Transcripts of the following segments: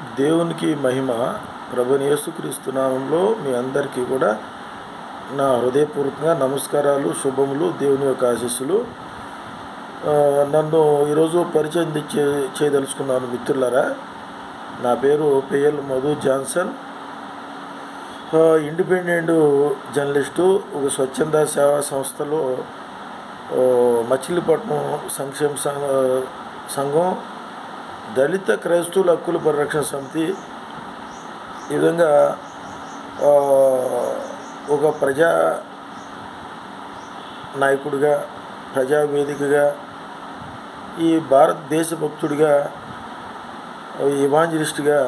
దేవునికి మహిమ ప్రభుని యేసుక్రీస్తు నామంలో మీ అందరికీ కూడా నా హృదయపూర్వకంగా నమస్కారాలు శుభములు దేవుని యొక్క ఆశీస్సులు. నన్ను ఈరోజు పరిచయం చే చేయదలుచుకున్నాను మిత్రులరా. నా పేరు PL Madhu Johnson. Independent journalist ఒక స్వచ్ఛంద సేవా సంస్థలో మచిలీపట్నం సంక్షేమ సంఘం దళిత క్రైస్తవుల హక్కుల పరిరక్షణ సమితి ఈ విధంగా ఒక ప్రజా నాయకుడిగా ప్రజావేదికగా ఈ భారతదేశ భక్తుడిగా ఇవాంజలిస్ట్గా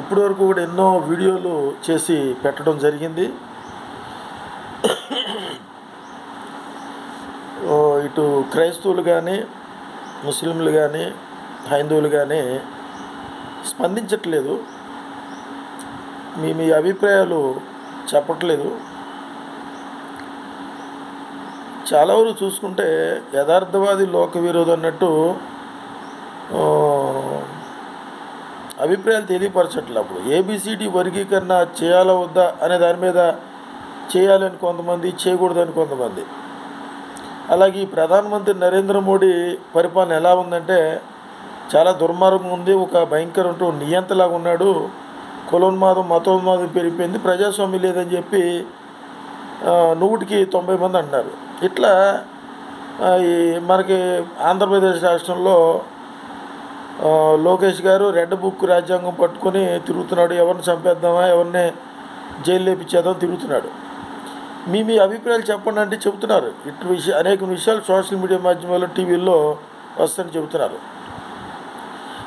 ఇప్పటివరకు కూడా ఎన్నో వీడియోలు చేసి పెట్టడం జరిగింది. ఇటు క్రైస్తవులు కానీ ముస్లింలు కానీ హైందువులు కానీ స్పందించట్లేదు. మీ మీ అభిప్రాయాలు చెప్పట్లేదు. చాలా వరకు చూసుకుంటే యథార్థవాది లోక విరోధం అన్నట్టు అభిప్రాయాలు తెలియపరచట్లేదు అప్పుడు. ఏబిసిడి వర్గీకరణ చేయాలా వద్దా అనే దాని మీద చేయాలని కొంతమంది చేయకూడదని కొంతమంది. అలాగే ఈ ప్రధానమంత్రి నరేంద్ర మోడీ పరిపాలన ఎలా ఉందంటే చాలా దుర్మార్గం ఉంది ఒక భయంకర నియంతలాగా ఉన్నాడు. కులోన్మాదం మతోన్మాదం పెరిగిపోయింది ప్రజాస్వామ్యం లేదని చెప్పి నూటికి తొంభై మంది అంటున్నారు. ఇట్లా ఈ మనకి ఆంధ్రప్రదేశ్ రాష్ట్రంలో లోకేష్ గారు రెడ్ బుక్ రాజ్యాంగం పట్టుకొని తిరుగుతున్నాడు. ఎవరిని చంపేద్దామా ఎవరిని జైలు లేపించేద్దాం తిరుగుతున్నాడు. మీ మీ అభిప్రాయాలు చెప్పండి అంటే చెబుతున్నారు. ఇటు విషయ అనేక విషయాలు సోషల్ మీడియా మాధ్యమాల్లో టీవీల్లో వస్తాయని చెబుతున్నారు.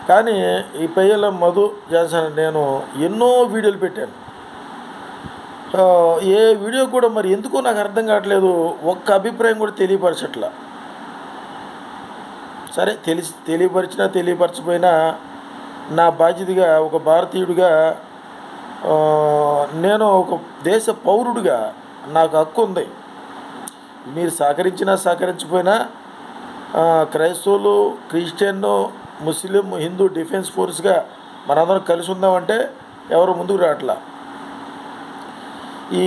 కానీ ఈ పయ్యల మధు జాన్సన్ నేను ఎన్నో వీడియోలు పెట్టాను. ఏ వీడియో కూడా మరి ఎందుకో నాకు అర్థం కావట్లేదు. ఒక్క అభిప్రాయం కూడా తెలియపరచట్లా. సరే తెలిసి తెలియపరిచినా తెలియపరచపోయినా నా బాధ్యతగా ఒక భారతీయుడిగా నేను ఒక దేశ పౌరుడిగా నాకు హక్కు ఉంది. మీరు సహకరించినా సహకరించకపోయినా క్రైస్తవులు క్రిస్టియన్ ముస్లిం హిందూ డిఫెన్స్ ఫోర్స్గా మనందరం కలిసి ఉందామంటే ఎవరు ముందుకు రావట్లా? ఈ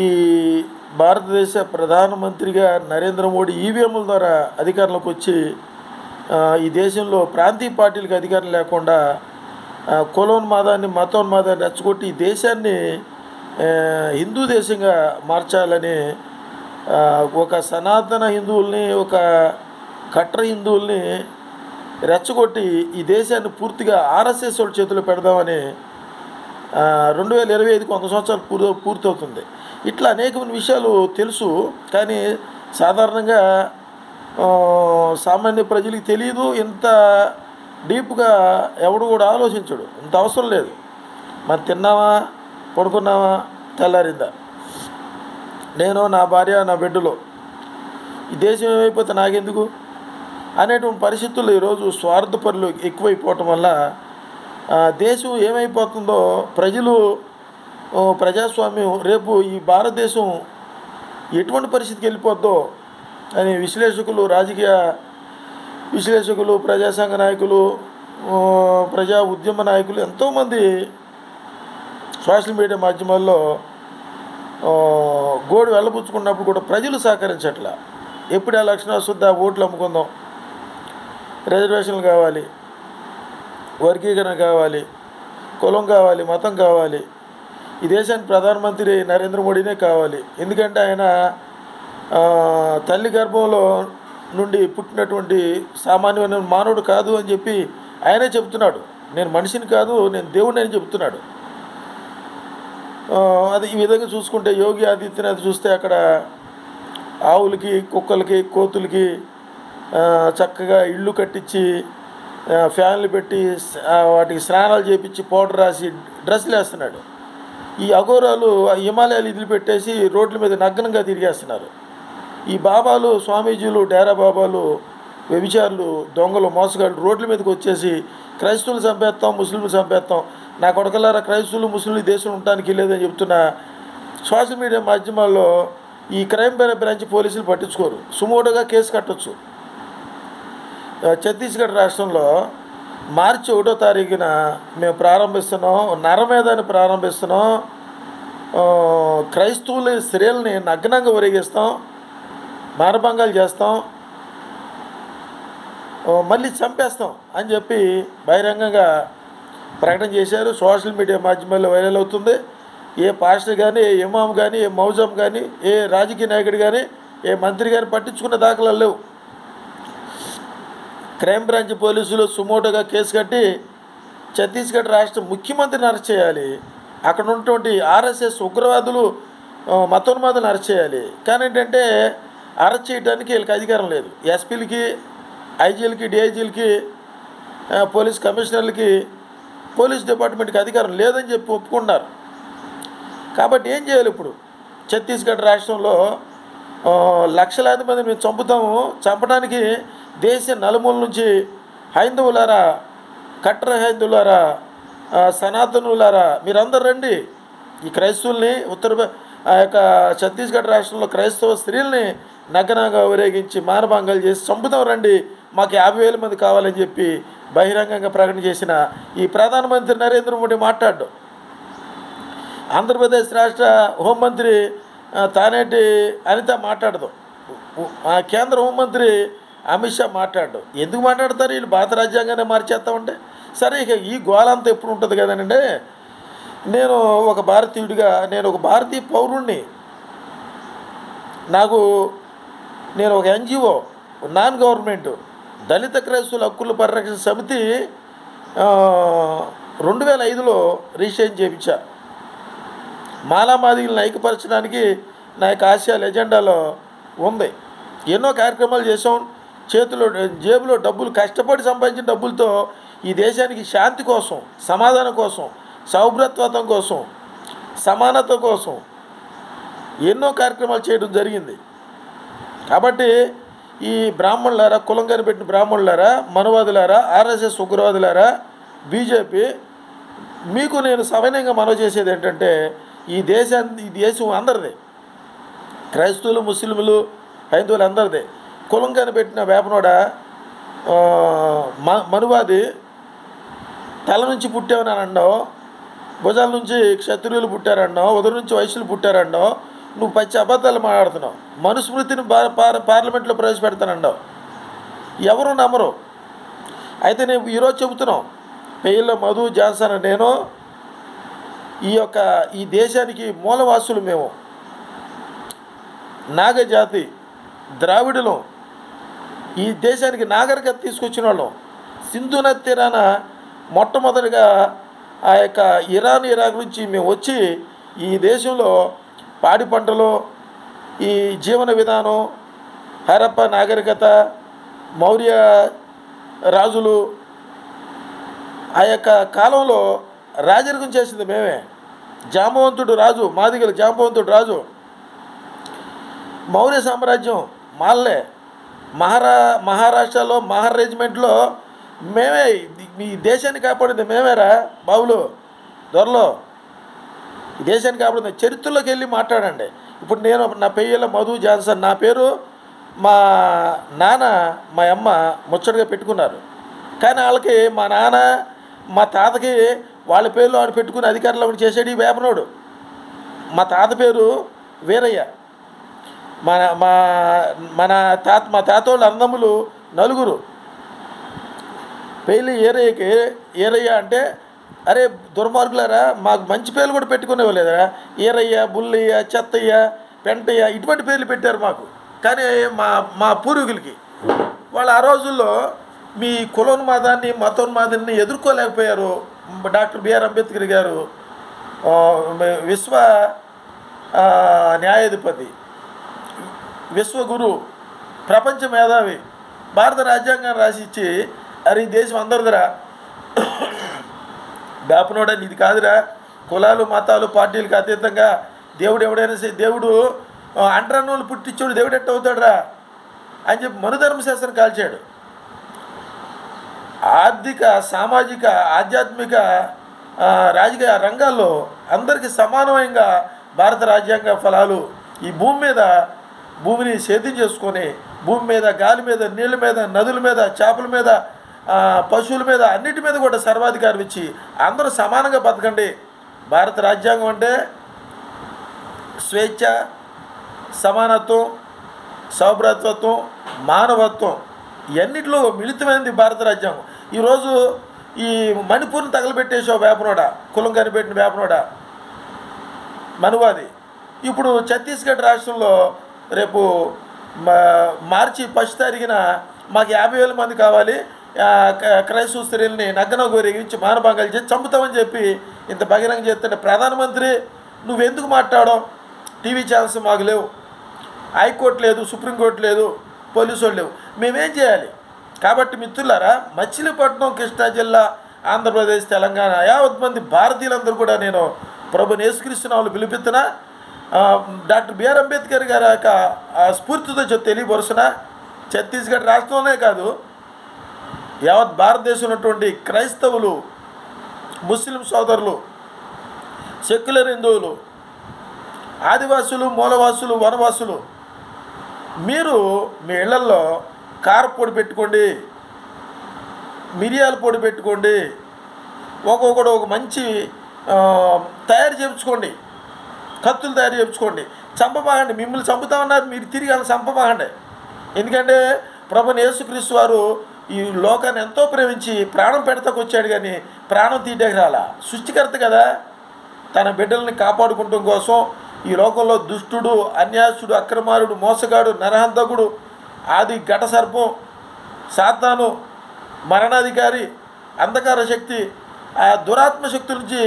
భారతదేశ ప్రధానమంత్రిగా నరేంద్ర మోడీ ఈవీఎంల ద్వారా అధికారంలోకి వచ్చి ఈ దేశంలో ప్రాంతీయ పార్టీలకు అధికారం లేకుండా కులోన్మాదాన్ని మతోన్మాదాన్ని రెచ్చగొట్టి ఈ దేశాన్ని హిందూ దేశంగా మార్చాలని ఒక సనాతన హిందువుల్ని ఒక కట్ర హిందువుల్ని రెచ్చగొట్టి ఈ దేశాన్ని పూర్తిగా ఆర్ఎస్ఎస్ వాళ్ళ చేతిలో పెడదామని రెండు వేల ఇరవై ఐదుకి వంద సంవత్సరాలు పూర్ పూర్తవుతుంది. ఇట్లా అనేకమైన విషయాలు తెలుసు కానీ సాధారణంగా సామాన్య ప్రజలకు తెలియదు ఇంత డీప్గా ఎవడు కూడా ఆలోచించడు. ఇంత అవసరం లేదు. మరి తిన్నావా? పడుకున్నావా? తెల్లారిందా? నేను నా భార్య నా బిడ్డలో. ఈ దేశం ఏమైపోతే నాకెందుకు? అనేటువంటి పరిస్థితుల్లో ఈరోజు స్వార్థపరులు ఎక్కువైపోవటం వల్ల దేశం ఏమైపోతుందో ప్రజలు ప్రజాస్వామ్యం రేపు ఈ భారతదేశం ఎటువంటి పరిస్థితికి వెళ్ళిపోద్దో అని విశ్లేషకులు రాజకీయ విశ్లేషకులు ప్రజాసంఘ నాయకులు ప్రజా ఉద్యమ నాయకులు ఎంతోమంది సోషల్ మీడియా మాధ్యమాల్లో గోడు వెళ్ళబుచ్చుకున్నప్పుడు కూడా ప్రజలు సహకరించట్లా. ఎప్పుడు ఎలక్షన్ వస్తుందా ఓట్లు అమ్ముకుందాం. రిజర్వేషన్లు కావాలి వర్గీకరణ కావాలి కులం కావాలి మతం కావాలి. ఈ దేశానికి ప్రధానమంత్రి నరేంద్ర మోడీనే కావాలి. ఎందుకంటే ఆయన తల్లి గర్భంలో నుండి పుట్టినటువంటి సామాన్యమైన మానవుడు కాదు అని చెప్పి ఆయనే చెప్తున్నాడు నేను మనిషిని కాదు నేను దేవుడిని అని చెప్తున్నాడు అది ఈ విధంగా చూసుకుంటే యోగి ఆదిత్యనాథ్ చూస్తే అక్కడ ఆవులకి కుక్కలకి కోతులకి చక్కగా ఇళ్ళు కట్టించి ఫ్యాన్లు పెట్టి వాటికి స్నానాలు చేపించి పౌడర్ రాసి డ్రెస్సులు వేస్తున్నాడు. ఈ అఘోరాలు ఆ హిమాలయాలు ఇదిలి పెట్టేసి రోడ్ల మీద నగ్నంగా తిరిగేస్తున్నారు. ఈ బాబాలు స్వామీజీలు డేరా బాబాలు వ్యభిచారులు దొంగలు మోసగాళ్ళు రోడ్ల మీదకి వచ్చేసి క్రైస్తవులు చంపేస్తాం ముస్లింలు చంపేస్తాం నా కొడకలారా క్రైస్తవులు ముస్లింలు దేశం దేశంలో ఉండడానికి లేదని చెప్తున్న సోషల్ మీడియా మాధ్యమాల్లో ఈ క్రైమ్ బ్రాంచ్ పోలీసులు పట్టించుకోరు. సుమోటోగా కేసు కట్టొచ్చు. ఛత్తీస్గఢ్ రాష్ట్రంలో మార్చి ఒకటో తారీఖున మేము ప్రారంభిస్తున్నాం. నరమేధాన్ని ప్రారంభిస్తున్నాం. క్రైస్తవుల స్త్రీలని నగ్నంగా ఒరిగిస్తాం. మానభంగాలు చేస్తాం. మళ్ళీ చంపేస్తాం అని చెప్పి బహిరంగంగా ప్రకటన చేశారు. సోషల్ మీడియా మాధ్యమాల్లో వైరల్ అవుతుంది. ఏ పాస్టర్ కానీ ఏ ఇమాం కానీ ఏ మౌజం కానీ ఏ రాజకీయ నాయకుడు కానీ ఏ మంత్రి కానీ పట్టించుకున్న దాఖలాలు లేవు. క్రైమ్ బ్రాంచ్ పోలీసులు సుమోటోగా కేసు కట్టి ఛత్తీస్గఢ్ రాష్ట్ర ముఖ్యమంత్రిని అరెస్ట్ చేయాలి. అక్కడ ఉన్నటువంటి ఆర్ఎస్ఎస్ ఉగ్రవాదులు ఆ, మతోన్మాదులను అరెస్ట్ చేయాలి. కానీ ఏంటంటే అరెస్ట్ చేయడానికి వీళ్ళకి అధికారం లేదు. ఎస్పీలకి ఐజీలకి డిఐజీలకి పోలీస్ కమిషనర్లకి పోలీస్ డిపార్ట్మెంట్కి అధికారం లేదని చెప్పి ఒప్పుకున్నారు. కాబట్టి ఏం చేయాలి ఇప్పుడు? ఛత్తీస్గఢ్ రాష్ట్రంలో లక్షలాది మంది మేము చంపుతాము. చంపడానికి దేశ నలుమూల నుంచి హైందవులారా కట్టర్ హైందవులారా సనాతనులారా మీరందరూ రండి. ఈ క్రైస్తవుల్ని ఉత్తర ఆ యొక్క ఛత్తీస్గఢ్ రాష్ట్రంలో క్రైస్తవ స్త్రీల్ని నగ్నంగా ఊరేగించి మానభంగాలు చేసి చంపుతాం రండి. మాకు యాభై వేల మంది కావాలని చెప్పి బహిరంగంగా ప్రకటన చేసిన ఈ ప్రధానమంత్రి నరేంద్ర మోడీ మాట్లాడు ఆంధ్రప్రదేశ్ రాష్ట్ర హోంమంత్రి తానేటి అనిత మాట్లాడదు. కేంద్ర హోంమంత్రి అమిత్ షా మాట్లాడు. ఎందుకు మాట్లాడతారు? వీళ్ళు భారత రాజ్యాంగాన్ని మార్చేస్తామంటే? సరే ఇక ఈ గోళంతా ఎప్పుడు ఉంటుంది కదనండి నేను ఒక భారతీయుడిగా నేను ఒక భారతీయ పౌరుణ్ణి. నాకు నేను ఒక ఎన్జిఓ నాన్ గవర్నమెంట్ దళిత క్రైస్తుల హక్కుల పరిరక్షణ సమితి రెండు వేల ఐదులో రిజిస్ట్రేషన్ చేయించా. మాలామాదిగలను ఐక్యపరచడానికి నా యొక్క ఆశయాలు ఎజెండాలో ఉంది. ఎన్నో కార్యక్రమాలు చేసాం చేతిలో జేబులో డబ్బులు కష్టపడి సంపాదించిన డబ్బులతో ఈ దేశానికి శాంతి కోసం సమాధానం కోసం సౌభ్రత్వతం కోసం సమానత కోసం ఎన్నో కార్యక్రమాలు చేయడం జరిగింది. కాబట్టి ఈ బ్రాహ్మణులారా కులం కనిపెట్టిన బ్రాహ్మణులారా మనవాదులారా ఆర్ఎస్ఎస్ ఉగ్రవాదులారా బీజేపీ మీకు నేను సవినయంగా మనవి చేసేది ఏంటంటే ఈ దేశాన్ని ఈ దేశం అందరిదే. క్రైస్తవులు ముస్లింలు హైందువులు అందరిదే. కులం కనిపెట్టిన వేపనోడ మ మనువాది తల నుంచి పుట్టామని అనడం భుజాల నుంచి క్షత్రియులు పుట్టారన్నావు ఉదయం నుంచి వైశ్యులు పుట్టారన్నావు నువ్వు పచ్చి అబద్ధాలు మాట్లాడుతున్నావు మనుస్మృతిని బా పార్ పార్లమెంట్లో ప్రవేశపెడతానన్నావు ఎవరు నమ్మరు? అయితే నేను ఈరోజు చెబుతున్నాం పెయిల్లో మధు జాన్సన్ నేను ఈ యొక్క ఈ దేశానికి మూలవాసులు మేము. నాగజాతి ద్రావిడులం ఈ దేశానికి నాగరికత తీసుకొచ్చిన వాళ్ళం. సింధు నది తీరాన మొట్టమొదటిగా ఆ యొక్క ఇరాన్ ఇరాక్ నుంచి మేము వచ్చి ఈ దేశంలో పాడి పంటలు ఈ జీవన విధానం హరప్ప నాగరికత మౌర్య రాజులు ఆ యొక్క కాలంలో రాజరికం చేసింది మేమే. జాంబవంతుడు రాజు మాదిగలు జాంబవంతుడు రాజు. మౌర్య సామ్రాజ్యం మాల్లే. మహారా మహారాష్ట్రలో మహార్ రెజిమెంట్లో మేమే మీ దేశాన్ని కాపాడింది మేమేరా బాబులు దొరలో. ఈ దేశాన్ని కాపాడింది. చరిత్రలోకి వెళ్ళి మాట్లాడండి. ఇప్పుడు నేను నా పెయ్యల మధు జాన్సన్ నా పేరు మా నాన్న మా అమ్మ ముచ్చటగా పెట్టుకున్నారు. కానీ వాళ్ళకి మా నాన్న మా తాతకి వాళ్ళ పేర్లు ఆయన పెట్టుకుని అధికారంలో ఉండి ఈ వేపనోడు. మా తాత పేరు వీరయ్య. మన మా మన తాత మా తాత వాళ్ళ అన్నములు నలుగురు. పెళ్ళి ఏరయ్యకి ఏరయ్య అంటే అరే దుర్మార్గులారా మాకు మంచి పేర్లు కూడా పెట్టుకునేవాళ్ళేదా ఏరయ్య బుల్లయ్య చెత్తయ్య పెంటయ్య ఇటువంటి పేర్లు పెట్టారు మాకు. కానీ మా మా పూర్వీకులకి. వాళ్ళు ఆ రోజుల్లో మీ కులోన్మాదాన్ని మతోన్మాదాన్ని ఎదుర్కోలేకపోయారు డాక్టర్ బిఆర్ అంబేద్కర్ గారు విశ్వ న్యాయాధిపతి. విశ్వగురు ప్రపంచ మేధావి భారత రాజ్యాంగాన్ని రాసిచ్చి అరే ఈ దేశం అందరిదిరా. దాపనోడని ఇది కాదురా. కులాలు మతాలు పార్టీలకు అతీతంగా దేవుడు ఎవడైనా సరే దేవుడు ఆ, అంటరానోళ్ళు పుట్టించోడు దేవుడు ఎట్ట అవుతాడురా అని చెప్పి మనుధర్మశాస్త్రం కాల్చాడు. ఆర్థిక సామాజిక ఆధ్యాత్మిక రాజకీయ రంగాల్లో అందరికీ సమానమైన భారత రాజ్యాంగ ఫలాలు ఈ భూమి మీద భూమిని సేద్యం చేసుకొని భూమి మీద గాలి మీద నీళ్ళ మీద నదుల మీద చేపల మీద పశువుల మీద అన్నిటి మీద కూడా సర్వాధికారం ఇచ్చి అందరూ సమానంగా బతకండి. భారత రాజ్యాంగం అంటే స్వేచ్ఛ సమానత్వం సౌభ్రతత్వం మానవత్వం ఇవన్నిటిలో మిళితమైనది భారత రాజ్యాంగం. ఈరోజు ఈ మణిపూర్ని తగలబెట్టేసావు వేపనోడ కులం కనిపెట్టిన వేపనోడ మనువాది. ఇప్పుడు ఛత్తీస్గఢ్ రాష్ట్రంలో రేపు మా- మార్చి ఫస్ట్ తారీఖున మాకు యాభై వేల మంది కావాలి. క్రైస్తవ స్త్రీలని నగ్గన గోరేగించి మానభంగాలు చేసి చంపుతామని చెప్పి ఇంత బహిరంగ చేస్తుంటే ప్రధానమంత్రి నువ్వెందుకు మాట్లాడవు టీవీ ఛానల్స్ మాకు లేవు. హైకోర్టు లేదు సుప్రీంకోర్టు లేదు పోలీసు వాళ్ళు లేవు. మేమేం చేయాలి? కాబట్టి మిత్రులారా మచిలీపట్నం కృష్ణా జిల్లా ఆంధ్రప్రదేశ్ తెలంగాణ యావత్ మంది భారతీయులందరూ కూడా నేను ప్రభు యేసుక్రీస్తు వాళ్ళు పిలిపిస్తున్నా. డాక్టర్ బిఆర్ అంబేద్కర్ గారి యొక్క స్ఫూర్తితో చెప్ ఛత్తీస్గఢ్ రాష్ట్రంలోనే కాదు యావత్ భారతదేశంలో ఉన్నటువంటి క్రైస్తవులు ముస్లిం సోదరులు సెక్యులర్ హిందువులు ఆదివాసులు మూలవాసులు వనవాసులు మీరు మీ ఇళ్ళల్లో కార పొడి పెట్టుకోండి మిరియాల పొడి పెట్టుకోండి ఒక్కొక్కడు ఒక మంచి తయారు చేయించుకోండి. కత్తులు తయారు చేయించుకోండి చంపబాగండి మిమ్మల్ని చంపుతామన్నారు మీరు తిరిగి అలా చంపబాగండి ఎందుకంటే ప్రభు యేసుక్రీస్తు వారు ఈ లోకాన్ని ఎంతో ప్రేమించి ప్రాణం పెడతాకు వచ్చాడు కానీ ప్రాణం తీయడానికి రాలా. సృష్టికర్త కదా. తన బిడ్డల్ని కాపాడుకుంటం కోసం ఈ లోకంలో దుష్టుడు అన్యాసుడు అక్రమారుడు మోసగాడు నరహంతకుడు ఆది ఘట సర్పం సాతాను మరణాధికారి అంధకార శక్తి ఆ దురాత్మ శక్తుల నుంచి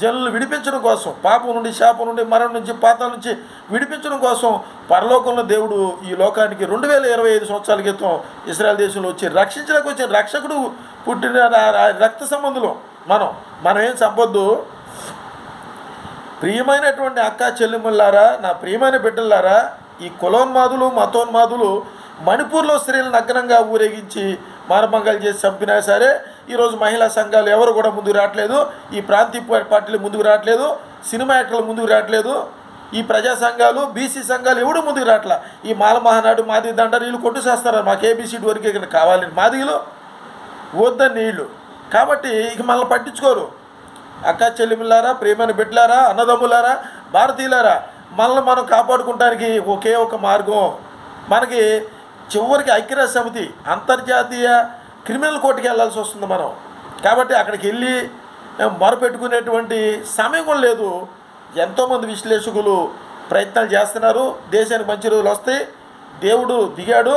జనులను విడిపించడం కోసం పాపం నుండి శాపం నుండి మరణం నుంచి పాతాల నుంచి విడిపించడం కోసం పరలోకంలో దేవుడు ఈ లోకానికి రెండు వేల ఇరవై ఐదు సంవత్సరాల క్రితం ఇస్రాయల్ దేశంలో వచ్చి రక్షించడానికి వచ్చిన రక్షకుడు పుట్టిన రక్త సంబంధులు మనం. మనం ఏం సంపొద్దు ప్రియమైనటువంటి అక్క చెల్లెములారా నా ప్రియమైన బిడ్డలారా ఈ కులోన్మాదులు మతోన్మాదులు మణిపూర్లో స్త్రీలను నగ్నంగా ఊరేగించి మారమంగలు చేసి చంపినా సరే ఈరోజు మహిళా సంఘాలు ఎవరు కూడా ముందుకు రావట్లేదు. ఈ ప్రాంతీయ పార్టీలు ముందుకు రావట్లేదు. సినిమా యాక్టర్లు ముందుకు రావట్లేదు. ఈ ప్రజా సంఘాలు బీసీ సంఘాలు ఎవడు ముందుకు రావట్లా? ఈ మాల మహానాడు మాది దండరు వీళ్ళు కొట్టు చేస్తారు? మాకు ఏబీసీడీ వరకు ఇక్కడ కావాలని మాదిగలు వద్దని నీళ్ళు కాబట్టి ఇక మనల్ని పట్టించుకోరు. అక్క చెల్లిమిల్లారా ప్రేమైన బిడ్డలారా అన్నదమ్ములారా భారతీయులారా మనల్ని మనం కాపాడుకుంటానికి ఒకే ఒక మార్గం. మనకి చివరికి ఐక్యరాజ్య సమితి అంతర్జాతీయ క్రిమినల్ కోర్టుకి వెళ్ళాల్సి వస్తుంది మనం. కాబట్టి అక్కడికి వెళ్ళి మరపెట్టుకునేటువంటి సమయం కూడా లేదు. ఎంతోమంది విశ్లేషకులు ప్రయత్నాలు చేస్తున్నారు. దేశానికి మంచి రోజులు వస్తాయి. దేవుడు దిగాడు.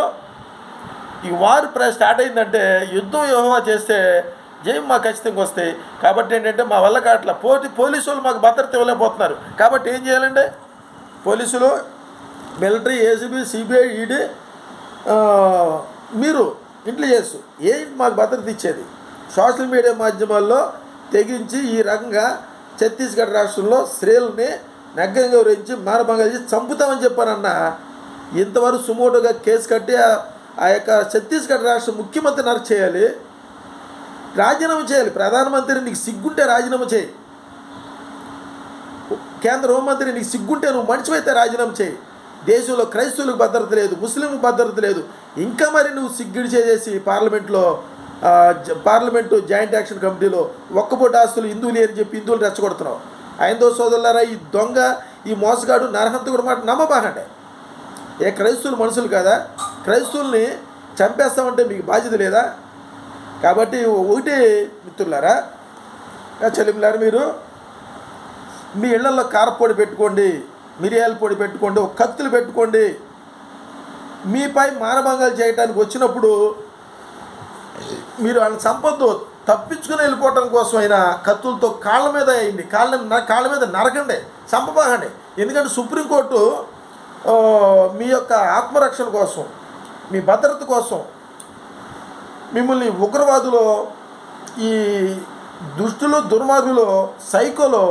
ఈ వారు ప్ర స్టార్ట్ అయిందంటే యుద్ధం యోహా చేస్తే జయం మాకు ఖచ్చితంగా వస్తాయి. కాబట్టి ఏంటంటే మా వల్ల కాట్ల పోటీ పోలీసు వాళ్ళు మాకు భద్రత ఇవ్వలేకపోతున్నారు. కాబట్టి ఏం చేయాలండి? పోలీసులు మిలిటరీ ఏసీబీ సిబిఐ ఈడీ మీరు ఇంటెలిజెన్స్ ఏంటి మాకు భద్రత ఇచ్చేది? సోషల్ మీడియా మాధ్యమాల్లో తెగించి ఈ రకంగా ఛత్తీస్గఢ్ రాష్ట్రంలో స్త్రీలని నగ్గంగా వివరించి మానభంగాలు చేసి చంపుతామని చెప్పానన్న. ఇంతవరకు సుమోటోగా కేసు కట్టి ఆ- యొక్క ఛత్తీస్గఢ్ రాష్ట్ర ముఖ్యమంత్రిని అరెస్ట్ చేయాలి? రాజీనామా చేయాలి. ప్రధానమంత్రి నీకు సిగ్గుంటే రాజీనామా చేయి. కేంద్ర హోంమంత్రి నీకు సిగ్గుంటే నువ్వు మనిషివైతే రాజీనామా చేయి. దేశంలో క్రైస్తవులకు భద్రత లేదు ముస్లింకు భద్రత లేదు. ఇంకా మరి నువ్వు సిగ్గిడి చేసేసి పార్లమెంట్లో జ- పార్లమెంటు జాయింట్ యాక్షన్ కమిటీలో ఒక్కపూట ఆస్తులు హిందువులు అని చెప్పి హిందువులు రెచ్చగొడుతున్నావు. ఐందో సోదరులారా ఈ దొంగ ఈ మోసగాడు నరహంతకుడు మాట నమ్మబాకండి ఏ క్రైస్తవులు మనుషులు కదా? క్రైస్తవుల్ని చంపేస్తామంటే మీకు బాధ్యత లేదా? కాబట్టి ఒకటి మిత్రులారా చెల్లిమిలారా మీరు మీ ఇళ్ళలో కారపొడి పెట్టుకోండి. మిరియాల పొడి పెట్టుకోండి ఒక కత్తులు పెట్టుకోండి. మీపై మానభంగాలు చేయడానికి వచ్చినప్పుడు మీరు వాళ్ళని సంపద్దు తప్పించుకుని వెళ్ళిపోవటం కోసమైనా కత్తులతో కాళ్ళ మీద అయింది కాళ్ళ కాళ్ళ మీద నరకండి. చంపబాగండి ఎందుకంటే సుప్రీంకోర్టు మీ యొక్క ఆత్మరక్షణ కోసం మీ భద్రత కోసం మిమ్మల్ని ఉగ్రవాదులు ఈ దుష్టులు దుర్మార్గులు సైకోలో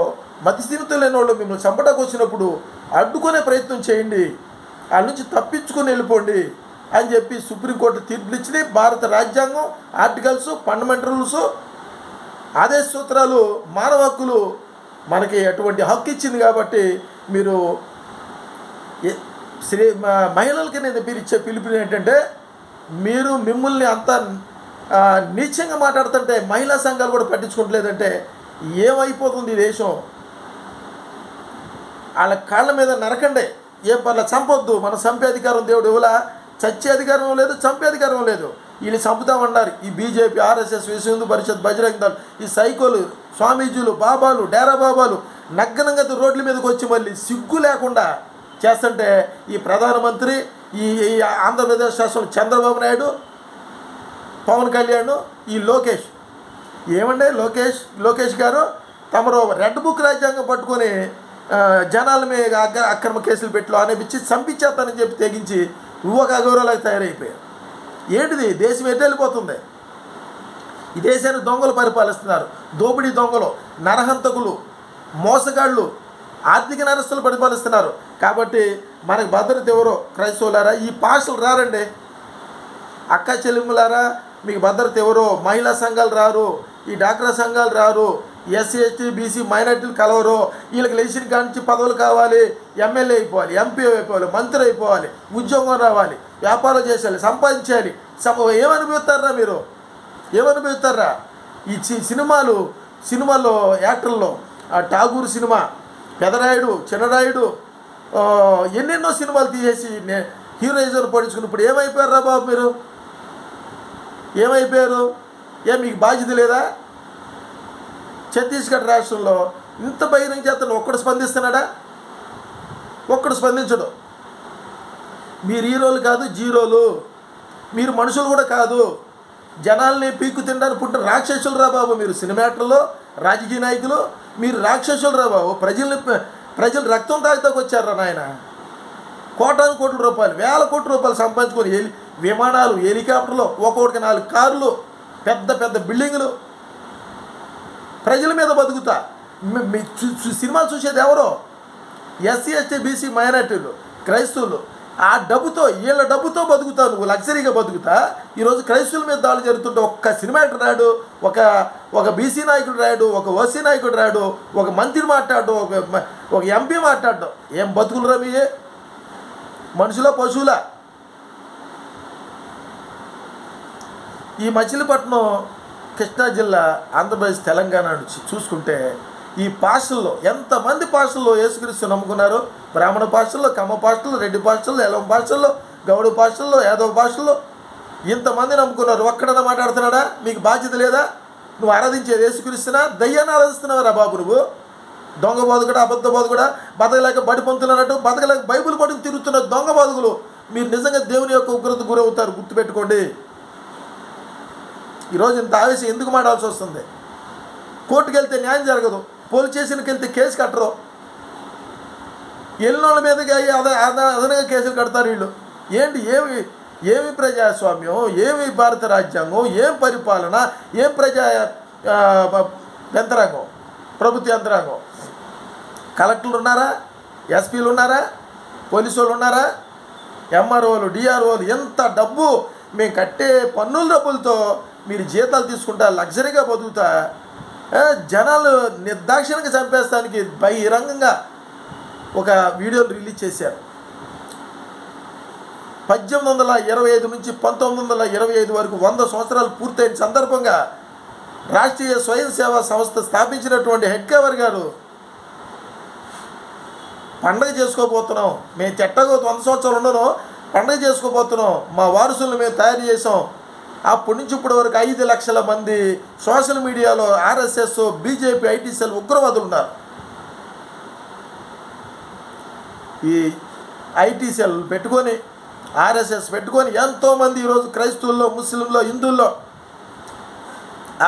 మతిస్థిమితం లేని వాళ్ళు మిమ్మల్ని చంపడానికి వచ్చినప్పుడు అడ్డుకునే ప్రయత్నం చేయండి. వాళ్ళ నుంచి తప్పించుకొని వెళ్ళిపోండి అని చెప్పి సుప్రీంకోర్టు తీర్పులు ఇచ్చింది భారత రాజ్యాంగం ఆర్టికల్స్ ఫండమెంటల్స్ ఆదేశ సూత్రాలు మానవ హక్కులు మనకి అటువంటి హక్కు ఇచ్చింది కాబట్టి మీరు శ్రీ మ- మహిళలకి నేను మీరు ఇచ్చే పిలుపు ఏంటంటే మీరు మిమ్మల్ని అంత నీచంగా మాట్లాడుతుంటే మహిళా సంఘాలు కూడా పట్టించుకోవట్లేదంటే ఏమైపోతుంది ఈ దేశం? వాళ్ళ కాళ్ళ మీద నరకండి. ఏ పర్ల చంపొద్దు. మన చంపే అధికారం దేవుడు ఇవ్వలా? చచ్చే అధికారం లేదు చంపే అధికారం లేదు. వీళ్ళు చంపుతామన్నారు ఈ బీజేపీ ఆర్ఎస్ఎస్ విశ్వ హిందూ పరిషత్ బజరంగ దళ్ ఈ సైకోలు స్వామీజీలు బాబాలు డేరా బాబాలు నగ్నంగా రోడ్ల మీదకి వచ్చి మళ్ళీ సిగ్గు లేకుండా చేస్తుంటే ఈ ప్రధానమంత్రి ఈ ఆంధ్రప్రదేశ్ రాష్ట్రంలో చంద్రబాబు నాయుడు పవన్ కళ్యాణ్ ఈ లోకేష్. ఏమండే లోకేష్ లోకేష్ గారు? తమరు రెడ్ బుక్ రాజ్యాంగం పట్టుకొని జనాల మీద అక్ర- అక్రమ కేసులు పెట్టి అనేపించి చంపించేస్తానని చెప్పి తెగించి నువ్వు ఒక అగౌరవలాగా తయారైపోయావు ఏంటిది? దేశం ఎటు వెళ్ళిపోతుంది? ఈ దేశాన్ని దొంగలు పరిపాలిస్తున్నారు. దోపిడీ దొంగలు నరహంతకులు మోసగాళ్ళు ఆర్థిక నరస్తులు పరిపాలిస్తున్నారు. కాబట్టి మనకు భద్రత ఎవరో? క్రైస్తవులారా? ఈ పాషలు రారండి. అక్క చెల్లెములారా మీకు భద్రత ఎవరో? మహిళా సంఘాలు రారు ఈ డాక్రా సంఘాలు రారు ఎస్సీ ఎస్టీ బీసీ మైనార్టీలు కలవరు. వీళ్ళకి లేచిన కానించి పదవులు కావాలి. ఎమ్మెల్యే అయిపోవాలి ఎంపీ అయిపోవాలి మంత్రి అయిపోవాలి ఉద్యోగం రావాలి వ్యాపారం చేసేయాలి సంపాదించాలి సమ ఏమనిపిస్తారా మీరు? ఏమనిపిస్తారా ఈ చి- సినిమాలు సినిమాల్లో యాక్టర్లో ఆ ఠాగూర్ సినిమా పెదరాయుడు చిన్నరాయుడు ఎన్నెన్నో సినిమాలు తీసేసి నే హీరోయిజం పడించుకుని ఇప్పుడు ఏమైపోయారా బాబు మీరు? ఏమైపోయారు? ఏం మీకు బాధ్యత లేదా? ఛత్తీస్గఢ్ రాష్ట్రంలో ఇంత బహిరంగ చేతలు ఒక్కడు స్పందిస్తున్నాడా? ఒక్కడు స్పందించడు. మీరు హీరోలు కాదు జీరోలు. మీరు మనుషులు కూడా కాదు. జనాల్ని పీక్కు తినడానికి పుట్టిన రాక్షసులు రా బాబు మీరు సినిమాటర్లో రాజకీయ నాయకులు. మీరు రాక్షసులు రా బాబు. ప్రజల్ని ప్రజలు రక్తం తాగుతాకు వచ్చారా నాయన. కోటాను కోట్ల రూపాయలు వేల కోట్ల రూపాయలు సంపాదించుకొని హెలి విమానాలు హెలికాప్టర్లు ఒక్కొక్కటికి నాలుగు కార్లు పెద్ద పెద్ద బిల్డింగులు. ప్రజల మీద బతుకుతా. మీ- సినిమాలు చూసేది ఎవరో? ఎస్సీ ఎస్టీ బీసీ మైనార్టీలు క్రైస్తవులు. ఆ డబ్బుతో వీళ్ళ డబ్బుతో బతుకుతా నువ్వు లగ్జరీగా బతుకుతా. ఈరోజు క్రైస్తవుల మీద దాడులు జరుగుతుంటే ఒక్క సినిమా రాడు ఒక ఒక బీసీ నాయకుడు రాడు ఒక ఓసీ నాయకుడు రాడు ఒక మంత్రి మాట్లాడు ఒక ఒక ఎంపీ మాట్లాడడం ఏం బతుకులు రవి మనుషుల పశువుల? ఈ మచిలీపట్నం కృష్ణా జిల్లా ఆంధ్రప్రదేశ్ తెలంగాణ నుంచి చూసుకుంటే ఈ భాషల్లో ఎంతమంది భాషల్లో యేసుక్రీస్తు నమ్ముకున్నారు? బ్రాహ్మణ భాషల్లో కమ్మ పాస్టల్లో రెడ్డి పాస్టల్లో ఎలవ భాషల్లో గౌడ భాషల్లో యాదవ పాస్టల్లో ఇంతమంది నమ్ముకున్నారు. ఒక్కడన్నా మాట్లాడుతున్నాడా? మీకు బాధ్యత లేదా? నువ్వు ఆరాధించేది యేసుక్రీస్తున్నా దయ్యాన్ని ఆరాధిస్తున్నావురా బాబు నువ్వు? దొంగ బోధకుడు అబద్ధ బతుకుడా బతకలేక బడి పొందుతున్నట్టు బతకలేక బైబిల్ పట్టుకుని తిరుగుతున్న దొంగ బోధకులు మీరు నిజంగా దేవుని యొక్క ఉగ్రత గురవుతారు. గుర్తుపెట్టుకోండి. ఈరోజు ఇంత ఆవేశం ఎందుకు మాడాల్సి వస్తుంది? కోర్టుకు వెళ్తే న్యాయం జరగదు. పోలీస్ స్టేషన్కి వెళ్తే కేసు కట్టరు. ఎల్లోళ్ళ మీదకి అయ్యి అద అదనంగా కేసులు కడతారు వీళ్ళు. ఏంటి? ఏమి ఏమి ప్రజాస్వామ్యం? ఏమి భారత రాజ్యాంగం? ఏం పరిపాలన? ఏం ప్రజా యంత్రాంగం? ప్రభుత్వ యంత్రాంగం? కలెక్టర్లు ఉన్నారా? ఎస్పీలు ఉన్నారా? పోలీసు వాళ్ళు ఉన్నారా? ఎంఆర్ఓలు డిఆర్ఓలు ఎంత డబ్బు? మేము కట్టే పన్నుల డబ్బులతో మీరు జీతాలు తీసుకుంటా లగ్జరీగా బతుకుతా జనాలు నిర్దాక్షిణ్యంగా చంపేస్తానికి బహిరంగంగా ఒక వీడియోలు రిలీజ్ చేశారు. పద్దెనిమిది వందల ఇరవై ఐదు నుంచి పంతొమ్మిది వందల ఇరవై ఐదు వరకు వంద సంవత్సరాలు పూర్తయిన సందర్భంగా రాష్ట్రీయ స్వయం సేవా సంస్థ స్థాపించినటువంటి హెడ్ కవర్ గారు పండగ చేసుకోబోతున్నాం మేము చెట్టగో వంద సంవత్సరాలు ఉండను పండగ చేసుకోబోతున్నాం మా వారసులను మేము తయారు చేసాం అప్పటి నుంచి ఇప్పటి వరకు ఐదు లక్షల మంది సోషల్ మీడియాలో ఆర్ఎస్ఎస్ బీజేపీ ఐటీసీఎల్ ఉగ్రవాదులు ఉన్నారు. ఈ ఐటీసీఎల్ పెట్టుకొని ఆర్ఎస్ఎస్ పెట్టుకొని ఎంతోమంది ఈరోజు క్రైస్తవుల్లో ముస్లింలో హిందువుల్లో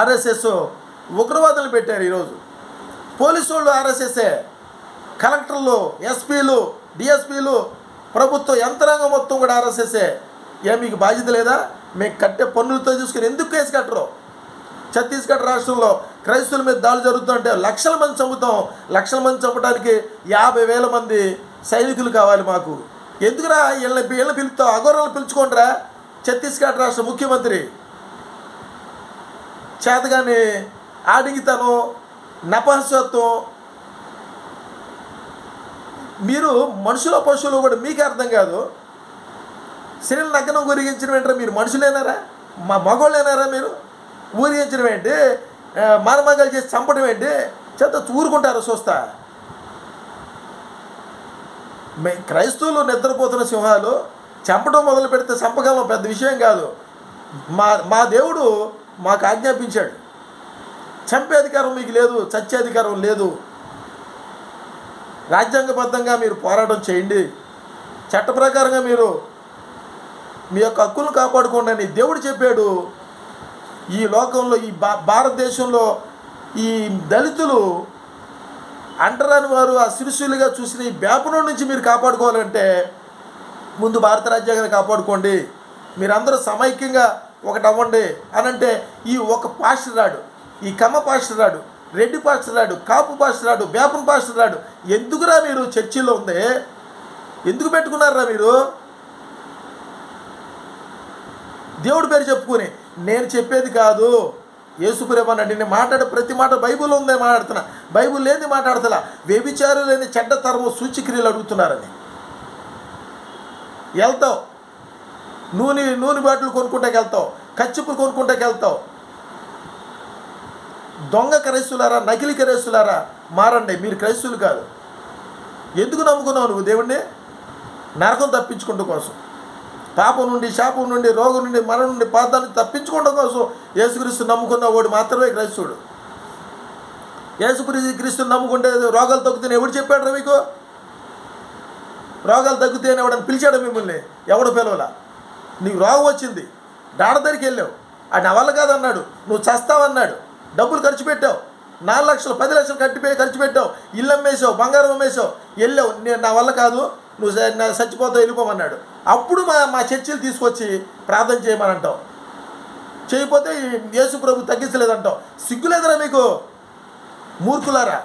ఆర్ఎస్ఎస్ ఉగ్రవాదులు పెట్టారు ఈరోజు. పోలీసు వాళ్ళు ఆర్ఎస్ఎస్ఏ కలెక్టర్లు ఎస్పీలు డిఎస్పీలు ప్రభుత్వ యంత్రాంగం మొత్తం కూడా ఆర్ఎస్ఎస్ఏ. ఏ మీకు బాధ్యత లేదా? మీకు కట్టే పన్నులతో చూసుకుని ఎందుకు కేసు కట్టరు? ఛత్తీస్గఢ్ రాష్ట్రంలో క్రైస్తవుల మీద దాడులు జరుగుతుంటే లక్షల మంది చంపుతాం. లక్షల మంది చంపడానికి యాభై వేల మంది సైనికులు కావాలి మాకు. ఎందుకురా వీళ్ళని వీళ్ళని పిలుపుతావు అఘోరాలు పిలుచుకోండిరా? ఛత్తీస్గఢ్ రాష్ట్ర ముఖ్యమంత్రి. చేతగాని ఆడింగితనం నపహసత్వం. మీరు మనుషుల పశువులు కూడా మీకు అర్థం కాదు. శరీరం నగ్నం గురిగించిన వెంటనే మీరు? మనుషులేనారా? మా మగోళ్ళేనారా మీరు? ఊరించడం ఏంటి ఆ, చేసి చంపడం ఏంటి చేత ఊరుకుంటారు చూస్తా మే క్రైస్తవులు నిద్రపోతున్న సింహాలు చంపడం మొదలు పెడితే చంపగలం పెద్ద విషయం కాదు. మా మా దేవుడు మాకు ఆజ్ఞాపించాడు. చంపే అధికారం మీకు లేదు చచ్చే అధికారం లేదు. రాజ్యాంగబద్ధంగా మీరు పోరాటం చేయండి. చట్ట ప్రకారంగా మీరు మీ యొక్క హక్కులను కాపాడుకోండి అని దేవుడు చెప్పాడు. ఈ లోకంలో ఈ భా భారతదేశంలో ఈ దళితులు అంటరాని వారు ఆ సిరుసులుగా చూసిన ఈ వ్యాపనం నుంచి మీరు కాపాడుకోవాలంటే ముందు భారత రాజ్యాంగాన్ని కాపాడుకోండి. మీరందరూ సమైక్యంగా ఒకటి అవ్వండి అని అంటే ఈ ఒక పాస్టర్ రాడు ఈ కమ్మ పాస్టర్ రాడు రెడ్డి పాస్టర్ రాడు కాపు పాస్టర్ రాడు వేపన్ పాస్టర్ రాడు. ఎందుకురా మీరు చర్చిలో ఉంది ఎందుకు పెట్టుకున్నారా మీరు? దేవుడి పేరు చెప్పుకొని నేను చెప్పేది కాదు. యేసుప్రేమనండి నేను మాట్లాడే ప్రతి మాట బైబిల్ ఉందే మాట్లాడుతున్నా. బైబిల్ లేని మాట్లాడుతున్నా. వ్యభిచారు లేని చెడ్డ తరము సూచిక్రియలు అడుగుతున్నారని. వెళ్తావు. నూనె నూనె బాటిల్ కొనుక్కుంటాకి వెళ్తావు. కచ్చిపులు కొనుక్కుంటాకి వెళ్తావు. దొంగ క్రైస్తులారా నకిలీ క్రైస్తులారా మారండి. మీరు క్రైస్తువులు కాదు. ఎందుకు నమ్ముకున్నావు నువ్వు దేవుణ్ణి? నరకం తప్పించుకుంటూ కోసం. పాపం నుండి శాపం నుండి రోగం నుండి మరణం నుండి పాదాన్ని తప్పించుకోవడం కోసం యేసుక్రీస్తు నమ్ముకున్న వాడు మాత్రమే క్రైస్తవుడు. యేసుక్రీస్తు క్రీస్తుని నమ్ముకుంటే రోగాలు తగ్గుతాయని ఎవడు చెప్పాడు మీకు? రోగాలు తగ్గుతాయని ఎవడని పిలిచాడు మిమ్మల్ని? ఎవడు పిలవలా? నీకు రోగం వచ్చింది డాడ దగ్గరికి వెళ్ళావు. అది నా వల్ల కాదన్నాడు నువ్వు చస్తావన్నాడు డబ్బులు ఖర్చు పెట్టావు. నాలుగు లక్షలు పది లక్షలు కట్టిపోయి ఖర్చు పెట్టావు. ఇల్లు అమ్మేసావు బంగారం అమ్మేసావు వెళ్ళావు నేను నా వల్ల కాదు. నువ్వు చచ్చిపోతావు వెళ్ళిపోమన్నాడు. అప్పుడు మా మా చర్చిలు తీసుకొచ్చి ప్రార్థన చేయమని అంటావు చేయకపోతే యేసు ప్రభు తగ్గించలేదంటావు. సిగ్గులేదురా మీకు? మూర్ఖులారా?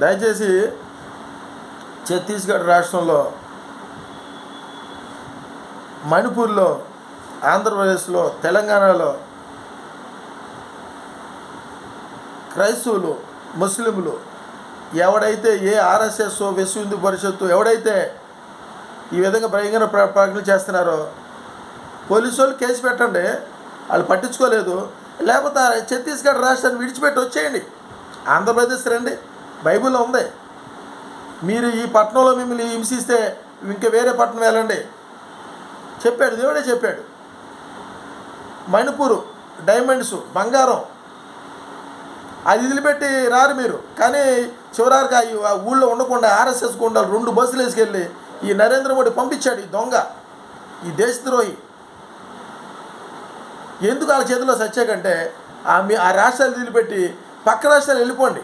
దయచేసి ఛత్తీస్గఢ్ రాష్ట్రంలో మణిపూర్లో ఆంధ్రప్రదేశ్లో తెలంగాణలో క్రైస్తవులు ముస్లింలు ఎవడైతే ఏ ఆర్ఎస్ఎస్ విశ్వ హిందూ పరిషత్తు ఎవడైతే ఈ విధంగా భయంకర ప్ర ప్రకటనలు చేస్తున్నారో పోలీసు వాళ్ళు కేసు పెట్టండి వాళ్ళు పట్టించుకోలేదు. లేకపోతే ఛత్తీస్గఢ్ రాష్ట్రాన్ని విడిచిపెట్టి వచ్చేయండి. ఆంధ్రప్రదేశ్ రండి. బైబిల్లో ఉంది. మీరు ఈ పట్టణంలో మిమ్మల్ని హింసిస్తే ఇంకా వేరే పట్టణం వెళ్ళండి. చెప్పాడు. దేవుడే చెప్పాడు. మణిపూరు డైమండ్స్ బంగారం. అది వదిలిపెట్టి రారు మీరు. కానీ చివరికి ఆ- ఊళ్ళో ఉండకుండా ఆర్ఎస్ఎస్ గుండాలు రెండు బస్సులు వేసుకెళ్ళి ఈ నరేంద్ర మోడీ పంపించాడు ఈ దొంగ ఈ దేశద్రోహి. ఎందుకు వాళ్ళ చేతిలో సచ్చాకంటే ఆ మీ ఆ రాష్ట్రాలు వదిలిపెట్టి పక్క రాష్ట్రాలు వెళ్ళిపోండి.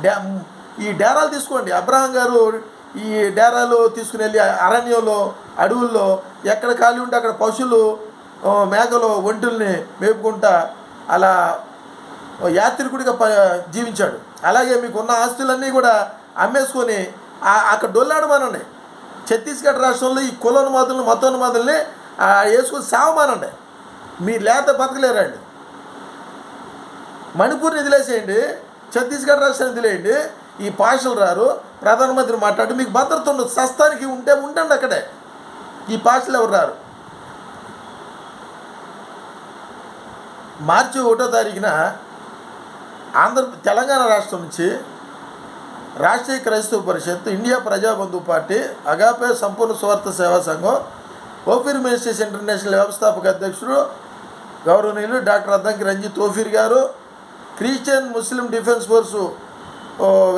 డ్యా ఈ డేరాలు తీసుకోండి. అబ్రహం గారు ఈ డేరాలు తీసుకుని వెళ్ళి అరణ్యంలో అడవుల్లో ఎక్కడ ఖాళీ ఉంటే అక్కడ పశువులు మేకలు ఒంటుల్ని మేపుకుంటా అలా యాత్రికుడిగా ప జీవించాడు. అలాగే మీకున్న ఆస్తులన్నీ కూడా అమ్మేసుకొని అక్కడ అక్కడ డొల్లాడమానండి ఛత్తీస్గఢ్ రాష్ట్రంలో ఈ కులోన్మాదులను మతోన్మాదుల్ని ఆ, వేసుకొని సావమానండి. మీరు లేత బతకలేరండి. మణిపూర్ని వదిలేసేయండి ఛత్తీస్గఢ్ రాష్ట్రాన్ని వదిలేయండి ఈ పాషలు రారు ప్రధానమంత్రి మాట్లాడి మీకు భద్రత ఉండదు సస్తానికి ఉంటే ఉండండి అక్కడే. ఈ పాషలు ఎవరు రారు? మార్చి ఒకటో తారీఖున ఆంధ్ర తెలంగాణ రాష్ట్రం నుంచి రాష్ట్రీయ క్రైస్తవ పరిషత్ ఇండియా ప్రజాబంధు పార్టీ అగాపే సంపూర్ణ స్వార్థ సేవా సంఘం ఓఫీర్ మినిస్ట్రీస్ ఇంటర్నేషనల్ వ్యవస్థాపక అధ్యక్షుడు గౌరవనీయులు డాక్టర్ అద్దంకి రంజిత్ ఓఫీర్ గారు క్రిస్టియన్ ముస్లిం డిఫెన్స్ ఫోర్సు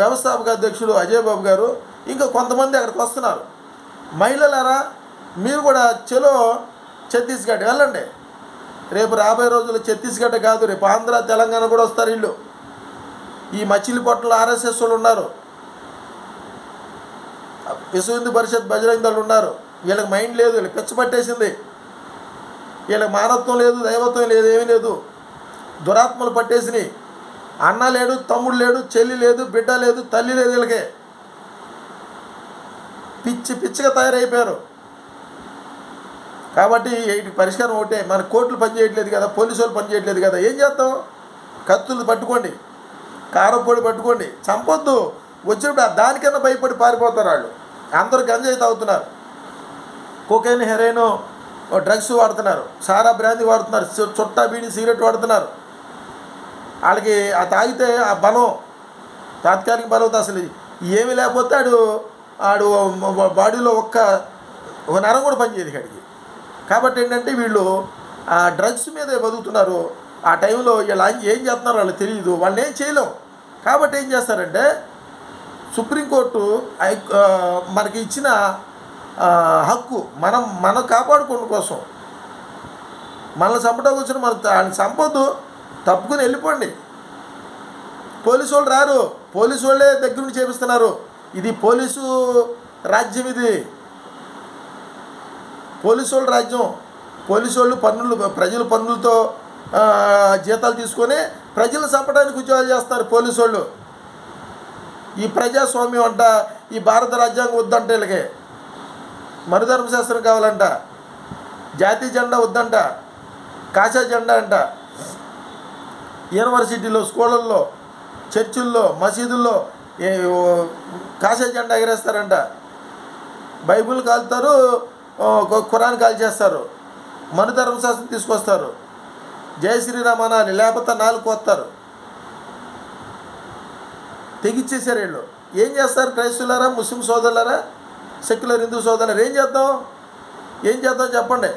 వ్యవస్థాపక అధ్యక్షుడు అజయ్ బాబు గారు ఇంకా కొంతమంది అక్కడికి వస్తున్నారు. మహిళలారా మీరు కూడా చెలో ఛత్తీస్గఢ్ వెళ్ళండి. రేపు రాబోయే రోజుల్లో ఛత్తీస్గఢ్ కాదు రేపు ఆంధ్ర తెలంగాణ కూడా వస్తారు వీళ్ళు. ఈ మచిలీపట్నంలో ఆర్ఎస్ఎస్ వాళ్ళు ఉన్నారు. విశ్వ హిందూ పరిషత్ బజరంగ దళ్ళు ఉన్నారు. వీళ్ళకి మైండ్ లేదు వీళ్ళకి పిచ్చ పట్టేసింది. వీళ్ళకి మానవత్వం లేదు దైవత్వం లేదు ఏమీ లేదు. దురాత్మలు పట్టేసినాయి. అన్న లేడు తమ్ముడు లేడు చెల్లి లేదు బిడ్డ లేదు తల్లి లేదు వీళ్ళకి. పిచ్చి పిచ్చిగా తయారైపోయారు. కాబట్టి వీటికి పరిష్కారం ఒకటే. మన కోర్టులు పనిచేయట్లేదు కదా పోలీసు వాళ్ళు పనిచేయట్లేదు కదా ఏం చేస్తాం? కత్తులు పట్టుకోండి కారపొడి పట్టుకోండి చంపొద్దు. వచ్చినప్పుడు ఆ దానికన్నా భయపడి పారిపోతారు వాళ్ళు. అందరూ గంజాయి తాగుతున్నారు. కోకైన్ హెరోయిన్ డ్రగ్స్ వాడుతున్నారు. సారా బ్రాంది వాడుతున్నారు. చుట్టా బీడి సిగరెట్ వాడుతున్నారు. వాళ్ళకి ఆ తాగితే ఆ బలం తాత్కాలిక బలం అసలు. ఏమీ లేకపోతే ఆడు ఆడు బాడీలో ఒక్క ఒక నరం కూడా పనిచేయదు కాడికి కాబట్టి ఏంటంటే వీళ్ళు ఆ డ్రగ్స్ మీదే బతుకుతున్నారు. ఆ టైంలో వీళ్ళు ఏం- చేస్తున్నారో వాళ్ళకి తెలియదు వాళ్ళని ఏం చేయలేం. కాబట్టి ఏం చేస్తారంటే సుప్రీంకోర్టు ఐ- మనకి ఇచ్చిన హక్కు మనం మనం కాపాడుకోవడం కోసం మనల్ని చంపడం వచ్చిన మన ఆయన చంపొద్దు. తప్పుకుని వెళ్ళిపోండి. పోలీసు వాళ్ళు రారు. పోలీసు వాళ్ళే దగ్గర నుండి చేపిస్తున్నారు. ఇది పోలీసు రాజ్యం ఇది. పోలీసు రాజ్యం. పోలీసు వాళ్ళు పన్నులు ప్రజల పన్నులతో జీతాలు తీసుకొని ప్రజలు చంపడానికి ఉద్యోగాలు చేస్తారు పోలీసు వాళ్ళు ఈ ప్రజాస్వామ్యం అంట ఈ భారత రాజ్యాంగం వద్దంట వీళ్ళకి. మనుధర్మశాస్త్రం కావాలంట. జాతీయ జెండా వద్దంట. కాషా జెండా అంట. యూనివర్సిటీలో స్కూళ్ళల్లో చర్చిల్లో మసీదుల్లో కాశా కాషా జెండా ఎగరేస్తారంట. బైబిల్ కాలుతారు ఖురాన్ కాల్ చేస్తారు. కాల్చేస్తారు మను ధర్మశాస్త్రం తీసుకొస్తారు. జయ శ్రీరామ్ అనాలి లేకపోతే నాలుగు కోస్తారు తెగిచ్చేసారు వీళ్ళు. ఏం చేస్తారు క్రైస్తులారా ముస్లిం సోదరులారా సెక్యులర్ హిందూ సోదరులారా ఏం చేద్దాం? ఏం చేద్దాం చెప్పండి.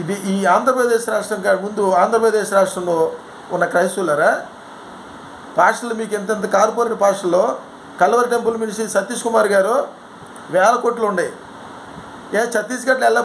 ఇది ఈ ఆంధ్రప్రదేశ్ రాష్ట్రం ముందు ఆంధ్రప్రదేశ్ రాష్ట్రంలో ఉన్న క్రైస్తవులరా పాస్టర్లు మీకు ఎంతెంత corporate పాస్టర్లో Calvary Temple Ministry Satish Kumar గారు వేల కోట్లు ఉన్నాయి ఏ ఛత్తీస్గఢ్లో ఎలా